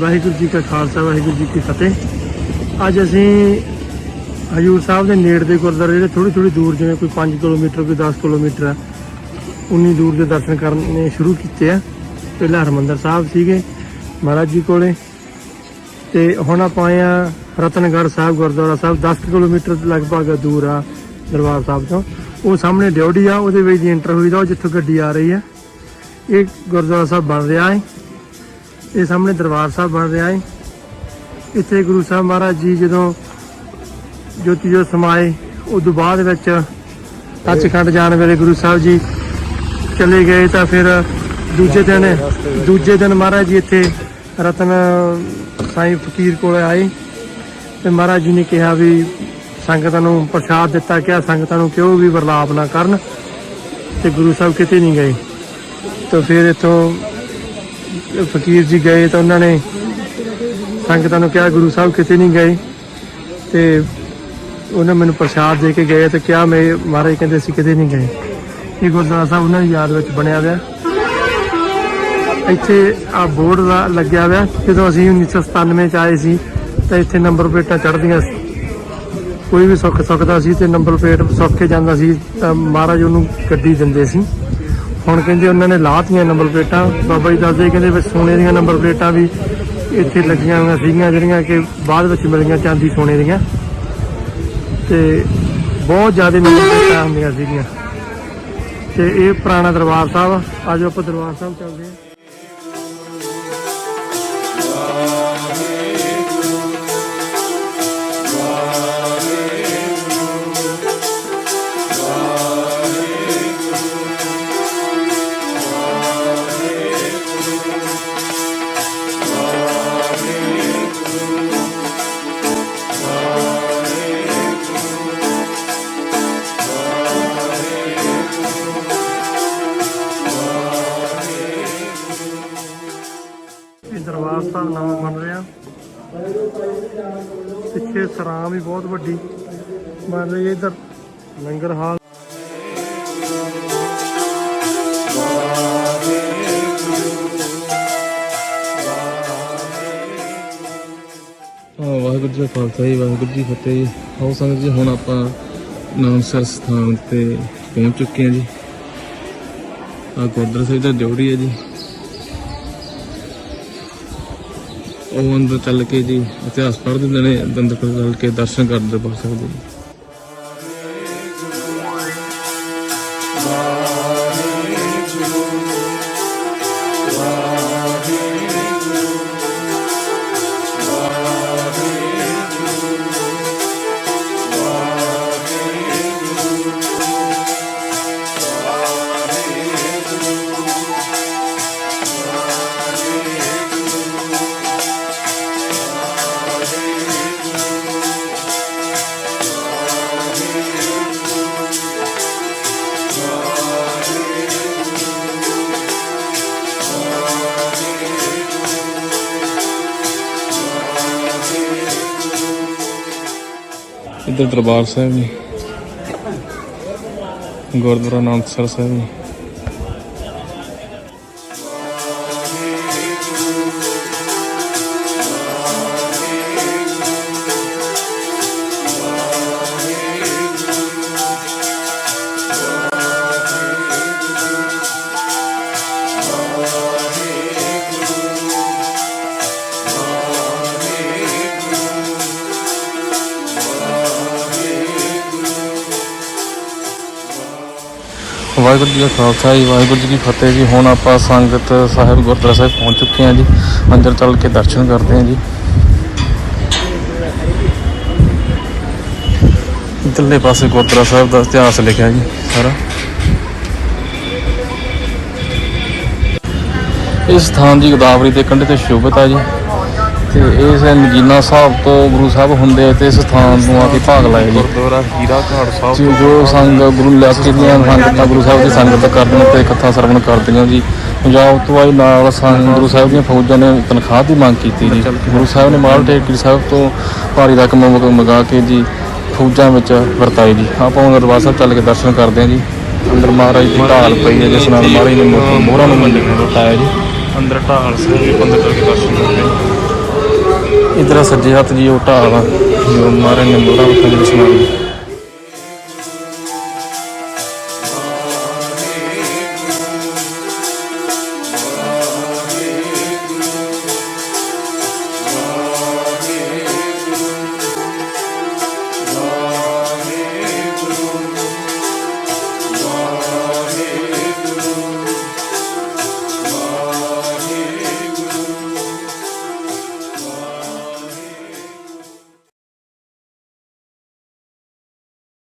ਵਾਹਿਗੁਰੂ ਜੀ ਕਾ ਖਾਲਸਾ, ਵਾਹਿਗੁਰੂ ਜੀ ਕੀ ਫਤਿਹ। ਅੱਜ ਅਸੀਂ ਹਜੂਰ ਸਾਹਿਬ ਦੇ ਨੇੜ ਦੇ ਗੁਰਦੁਆਰੇ ਜਿਹੜੇ ਥੋੜੀ ਥੋੜੀ ਦੂਰ, ਜਿਵੇਂ ਕੋਈ 5 ਕਿਲੋਮੀਟਰ, ਕੋਈ 10 ਕਿਲੋਮੀਟਰ ਆ, ਉਨੀ ਦੂਰ ਦੇ ਦਰਸ਼ਨ ਕਰਨੇ ਸ਼ੁਰੂ ਕੀਤੇ ਆ। ਪਹਿਲਾਂ ਹਰਮੰਦਰ ਸਾਹਿਬ ਸੀਗੇ, ਮਹਾਰਾਜ ਜੀ ਕੋਲੇ। ਤੇ ਹੁਣ ਆਪਾਂ ਆਏ ਆ ਰਤਨਗੜ੍ਹ ਸਾਹਿਬ, ਗੁਰਦੁਆਰਾ ਸਾਹਿਬ 10 ਕੁ ਕਿਲੋਮੀਟਰ ਲਗਭਗ ਦੂਰ ਆ ਦਰਬਾਰ ਸਾਹਿਬ ਤੋਂ। ਉਹ ਸਾਹਮਣੇ ਡਿਉੜੀ ਆ, ਉਹਦੇ ਵਿੱਚ ਦੀ ਐਂਟਰ ਹੋਈ ਦਾ, ਉਹ ਜਿੱਥੋਂ ਗੱਡੀ ਆ ਰਹੀ ਆ। ਇਹ ਗੁਰਦੁਆਰਾ ਸਾਹਿਬ ਬਣ ਰਿਹਾ ਹੈ ਇਹ ਸਾਹਮਣੇ ਦਰਬਾਰ ਸਾਹਿਬ ਬਣ ਰਿਹਾ ਹੈ। ਇੱਥੇ ਗੁਰੂ ਸਾਹਿਬ ਮਹਾਰਾਜ ਜੀ ਜਦੋਂ ਜੋਤੀ ਜੋ ਸਮਾਏ ਉਦੋਂ ਬਾਅਦ ਵਿੱਚ ਸੱਚਖੰਡ ਜਾਣ ਵੇਲੇ ਗੁਰੂ ਸਾਹਿਬ ਜੀ ਚਲੇ ਗਏ ਤਾਂ ਫਿਰ ਦੂਜੇ ਦਿਨ ਦੂਜੇ ਦਿਨ ਮਹਾਰਾਜ ਜੀ ਇੱਥੇ ਰਤਨ ਸਾਈਂ ਫਕੀਰ ਕੋਲ ਆਏ ਤੇ ਮਹਾਰਾਜ ਜੀ ਨੇ ਕਿਹਾ ਵੀ ਸੰਗਤਾਂ ਨੂੰ ਪ੍ਰਸ਼ਾਦ ਦਿੱਤਾ ਕਿਹਾ ਸੰਗਤਾਂ ਨੂੰ ਕਿਉਂ ਵੀ ਵਰਲਾਪ ਨਾ ਕਰਨ ਤੇ ਗੁਰੂ ਸਾਹਿਬ ਕਿਤੇ ਨਹੀਂ ਗਏ। ਤਾਂ ਫਿਰ ਇੱਥੋਂ ਫਕੀਰ ਜੀ ਗਏ ਤਾਂ ਉਹਨਾਂ ਨੇ ਸੰਗਤਾਂ ਨੂੰ ਕਿਹਾ ਗੁਰੂ ਸਾਹਿਬ ਕਿਤੇ ਨਹੀਂ ਗਏ ਤੇ ਉਹਨਾਂ ਮੈਨੂੰ ਪ੍ਰਸ਼ਾਦ ਦੇ ਕੇ ਗਏ ਤੇ ਕਿਹਾ ਮੈਂ ਮਹਾਰਾਜ ਕਹਿੰਦੇ ਸੀ ਕਿਤੇ ਨਹੀਂ ਗਏ। ਇਹ ਗੁਰਦੁਆਰਾ ਸਾਹਿਬ ਉਹਨਾਂ ਦੀ ਯਾਦ ਵਿੱਚ ਬਣਿਆ ਹੋਇਆ। ਇੱਥੇ ਆ ਬੋਰਡ ਦਾ ਲੱਗਿਆ ਹੋਇਆ। ਜਦੋਂ ਅਸੀਂ 1997 ਚ ਆਏ ਸੀ, ਤਾਂ ਇੱਥੇ ਨੰਬਰ ਪਲੇਟਾਂ ਚੜਦੀਆਂ ਸੀ। ਕੋਈ ਵੀ ਸੁੱਖ ਸੁੱਖਦਾ ਸੀ ਤੇ ਨੰਬਰ ਪਲੇਟ ਸੁੱਖ ਕੇ ਜਾਂਦਾ ਸੀ, ਤਾਂ ਮਹਾਰਾਜ ਉਹਨੂੰ ਗੱਡੀ ਦਿੰਦੇ ਸੀ। ਹੁਣ ਕਹਿੰਦੇ ਉਹਨਾਂ ਨੇ ਲਾਤੀਆਂ ਨੰਬਰ ਪਲੇਟਾਂ। ਬਾਬਾ ਜੀ ਦੱਸਦੇ ਕਹਿੰਦੇ ਵੀ ਸੋਨੇ ਦੀਆਂ ਨੰਬਰ ਪਲੇਟਾਂ ਵੀ ਇੱਥੇ ਲੱਗੀਆਂ ਹੋਈਆਂ ਸੀਗੀਆਂ, ਜਿਹੜੀਆਂ ਕਿ ਬਾਅਦ ਵਿੱਚ ਮਿਲੀਆਂ ਚਾਂਦੀ ਸੋਨੇ ਦੀਆਂ। ਤੇ ਬਹੁਤ ਜ਼ਿਆਦਾ ਨੰਬਰ ਪਲੇਟਾਂ ਹੁੰਦੀਆਂ ਸੀਗੀਆਂ। ਤੇ ਇਹ ਪੁਰਾਣਾ ਦਰਬਾਰ ਸਾਹਿਬ ਆ। ਆਜੋ ਆਪਾਂ ਦਰਬਾਰ ਸਾਹਿਬ ਚੱਲਦੇ ਹਾਂ। ਇਹ ਦਰਬਾਰ ਸਾਹਿਬ ਨਵਾਂ ਬਣ ਰਿਹਾ ਪਿੱਛੇ ਸਰਾਂ ਵੀ ਬਹੁਤ ਵੱਡੀ। ਬਣ ਰਹੀ ਹੈ ਇਧਰ ਲੰਗਰ ਹਾਲ। ਵਾਹਿਗੁਰੂ ਜੀ ਕਾ ਖਾਲਸਾ ਜੀ, ਵਾਹਿਗੁਰੂ ਜੀ ਫਤਿਹ ਜੀ। ਆਓ ਸੰਗਤ ਜੀ, ਹੁਣ ਆਪਾਂ ਨਾਮਸਰ ਸਥਾਨ ਤੇ ਪਹੁੰਚ ਚੁੱਕੇ ਹਾਂ ਜੀ। ਆ ਗੁਰਦੁਆਰਾ ਸਾਹਿਬ ਦਾ ਜੋੜੀ ਹੈ ਜੀ। ਉਹ ਅੰਦਰ ਚੱਲ ਕੇ ਜੀ ਇਤਿਹਾਸ ਪੜ੍ਹਦੇ ਹੁੰਦੇ ਨੇ ਅੰਦਰ ਚੱਲ ਕੇ ਦਰਸ਼ਨ ਕਰਦੇ ਬਖ ਸਕਦੇ ਜੀ ਇੱਧਰ ਦਰਬਾਰ ਸਾਹਿਬ ਜੀ। ਗੁਰਦੁਆਰਾ ਨਾਨਕਸਰ ਸਾਹਿਬ ਜੀ। ਵਾਹਿਗੁਰੂ ਜੀ ਕਾ ਖਾਲਸਾ ਜੀ, ਵਾਹਿਗੁਰੂ ਜੀ ਕੀ ਫਤਿਹ ਜੀ। ਹੁਣ ਆਪਾਂ ਸੰਗਤ ਸਾਹਿਬ ਗੁਰਦੁਆਰਾ ਸਾਹਿਬ ਪਹੁੰਚ ਚੁੱਕੇ ਹਾਂ ਜੀ। ਅੰਦਰ ਚੱਲ ਕੇ ਦਰਸ਼ਨ ਕਰਦੇ ਹਾਂ ਜੀ। ਇੱਧਰਲੇ ਪਾਸੇ ਗੁਰਦੁਆਰਾ ਸਾਹਿਬ ਦਾ ਇਤਿਹਾਸ ਲਿਖਿਆ ਜੀ, ਸਾਰਾ। ਇਹ ਸਥਾਨ ਜੀ ਗੋਦਾਵਰੀ ਦੇ ਕੰਢੇ ਤੇ ਸ਼ੋਭਿਤ ਆ ਜੀ। ਤੇ ਇਸ ਨਗੀਨਾ ਸਾਹਿਬ ਤੋਂ ਗੁਰੂ ਸਾਹਿਬ ਹੁੰਦੇ ਤੇ ਇਸ ਸਥਾਨ ਨੂੰ ਆ ਕੇ ਭਾਗ ਲਾਇਆ ਜੀ। ਗੁਰਦੁਆਰਾ ਹੀਰਾ ਘਾਟ ਸਾਹਿਬ ਜੀ ਜੋ ਸੰਗ ਗੁਰੂ ਇਲਾਕੇ ਦੀਆਂ ਸੰਗਤਾਂ ਗੁਰੂ ਸਾਹਿਬ ਦੀ ਸੰਗਤ ਕਰਦੀਆਂ ਤੇ ਕਥਾ ਸਰਵਣ ਕਰਦੀਆਂ ਜੀ। ਪੰਜਾਬ ਤੋਂ ਆਈ ਨਾਲ ਸੰਗ ਗੁਰੂ ਸਾਹਿਬ ਦੀਆਂ ਫੌਜਾਂ ਨੇ ਤਨਖਾਹ ਦੀ ਮੰਗ ਕੀਤੀ ਜੀ। ਗੁਰੂ ਸਾਹਿਬ ਨੇ ਮਾਲ ਟੇਕਰੀ ਸਾਹਿਬ ਤੋਂ ਭਾਰੀ ਰਕਮ ਮੰਗ- ਕੇ ਜੀ ਫੌਜਾਂ ਵਿੱਚ ਵਰਤਾਈ ਜੀ। ਆਪਾਂ ਹੁਣ ਦਰਬਾਰ ਸਾਹਿਬ ਚੱਲ ਕੇ ਦਰਸ਼ਨ ਕਰਦੇ ਹਾਂ ਜੀ। ਅੰਦਰ ਮਹਾਰਾਜ ਦੀ ਢਾਲ ਪਈ ਹੈ ਜਿਸ ਨਾਲ ਮਹਾਰਾਜ ਨੇ ਮੋਹਰਾਂ ਨੂੰ ਮੰਡੀ ਵਰਤਾਇਆ ਜੀ। ਅੰਦਰ ਢਾਲ ਸਾਹਿਬ ਅੰਦਰ ਚੱਲ ਕੇ ਦਰਸ਼ਨ ਕਰਦੇ ਹਾਂ। ਇਧਰ ਸੱਜੇ ਹੱਥ ਜੀ ਉਹ ਢਾਲ ਆ ਜੋ ਮਹਾਰਾਜ ਨੇ ਮੋਹਰਾਂ ਉੱਤੇ ਵਿੱਚ ਮਾਰੀ